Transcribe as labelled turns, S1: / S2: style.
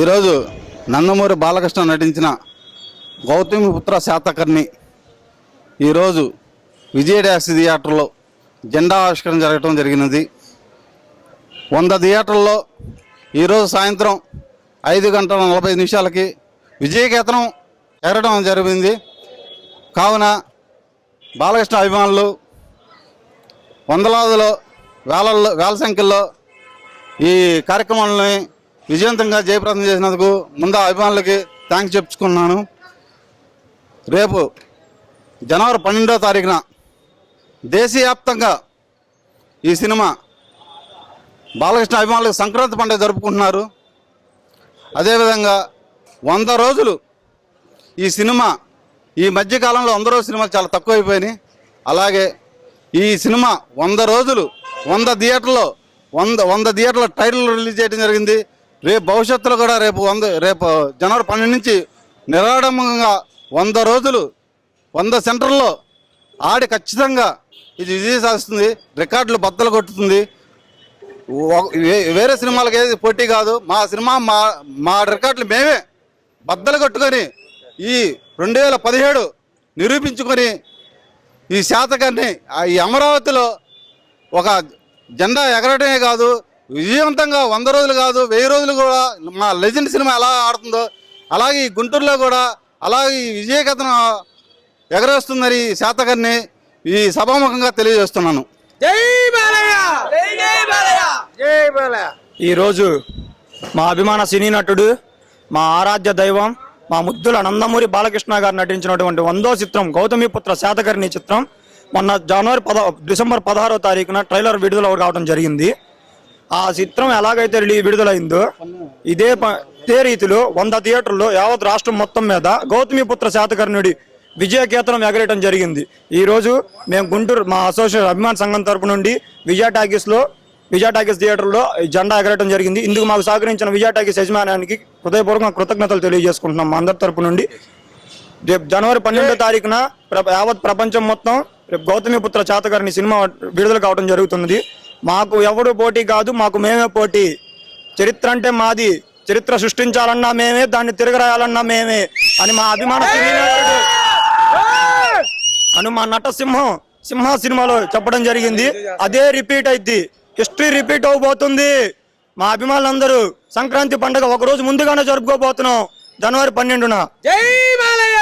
S1: ఈరోజు నందమూరి బాలకృష్ణ నటించిన గౌతమిపుత్ర శాతకర్ణి ఈరోజు విజయ డ్యాక్స్ థియేటర్లో జెండా ఆవిష్కరణ జరగడం జరిగినది. వంద థియేటర్లో ఈరోజు సాయంత్రం ఐదు గంటల నలభై నిమిషాలకి విజయకేతనం ఎగరడం జరిగింది. కావున బాలకృష్ణ అభిమానులు వందలాదిలో వేలల్లో వేల సంఖ్యలో ఈ కార్యక్రమాలని విజయవంతంగా జయప్రదం చేసినందుకు ముందు అభిమానులకి థ్యాంక్స్ చెప్పుకున్నాను రేపు జనవరి పన్నెండో తారీఖున దేశవ్యాప్తంగా ఈ సినిమా బాలకృష్ణ అభిమానులకు సంక్రాంతి పండుగ జరుపుకుంటున్నారు. అదేవిధంగా వంద రోజులు ఈ సినిమా ఈ మధ్యకాలంలో వంద రోజుల సినిమాలు చాలా తక్కువైపోయినాయి. అలాగే ఈ సినిమా వంద రోజులు వంద థియేటర్లో వంద వంద థియేటర్ల టైటిల్ రిలీజ్ చేయడం జరిగింది. రేపు భవిష్యత్తులో కూడా రేపు వంద రేపు జనవరి పన్నెండు నుంచి నిరాడంబంగా వంద రోజులు వంద సెంటర్లో ఆడి ఖచ్చితంగా ఇది విజయ సాధిస్తుంది రికార్డులు బద్దలు కొట్టుతుంది. వేరే సినిమాలకు ఏది పోటీ కాదు. మా సినిమా మా మా రికార్డులు మేమే బద్దలు కొట్టుకొని ఈ రెండు వేల పదిహేడు నిరూపించుకొని ఈ శాతకాన్ని ఆ ఈ అమరావతిలో ఒక జెండా ఎగరడమే కాదు విజయవంతంగా వంద రోజులు కాదు వెయ్యి రోజులు కూడా మా లెజెండ్ సినిమా ఎలా ఆడుతుందో అలాగే ఈ గుంటూరులో కూడా అలాగే ఈ విజయకథను ఎగరేస్తుందని ఈ శాతకాన్ని ఈ సభాముఖంగా తెలియజేస్తున్నాను.
S2: ఈరోజు మా అభిమాన సినీ నటుడు మా ఆరాధ్య దైవం మా ముద్దుల నందమూరి బాలకృష్ణ గారు నటించినటువంటి వందో చిత్రం గౌతమిపుత్ర శాతకర్ణి చిత్రం మొన్న జనవరి పద డిసెంబర్ పదహారో తారీఖున ట్రైలర్ విడుదల కావడం జరిగింది. ఆ చిత్రం ఎలాగైతే రిలీ విడుదలైందో ఇదే ఇదే రీతిలో వంద థియేటర్లో యావత్ రాష్ట్రం మొత్తం మీద గౌతమిపుత్ర శాతకర్ణుడి విజయకేతనం ఎగరేయటం జరిగింది. ఈరోజు మేము గుంటూరు మా అసోసియేషన్ అభిమాన్ సంఘం తరపు నుండి విజయ టాకీస్లో విజయ టాకీస్ థియేటర్లో ఈ జెండా ఎగరటం జరిగింది. ఇందుకు మాకు సహకరించిన విజయ టాకీస్ యజమానానికి హృదయపూర్వక కృతజ్ఞతలు తెలియజేసుకుంటున్నాం మా అందరి తరపు నుండి. రేపు జనవరి పన్నెండో తారీఖున యావత్ ప్రపంచం మొత్తం రేపు గౌతమిపుత్ర చాతగారిని సినిమా విడుదల కావడం జరుగుతున్నది. మాకు ఎవడు పోటీ కాదు మాకు మేమే పోటీ. చరిత్ర అంటే మాది. చరిత్ర సృష్టించాలన్నా మేమే దాన్ని తిరగరాయాలన్నా మేమే అని మా అభిమాన అను మా నట సింహం సింహ సినిమాలో చెప్పడం జరిగింది. అదే రిపీట్ అయింది హిస్టరీ రిపీట్ అవబోతుంది. మా అభిమానులందరూ సంక్రాంతి పండుగ ఒక రోజు ముందుగానే జరుపుకోబోతున్నాం. జనవరి పన్నెండున.
S3: జై బాలయ్య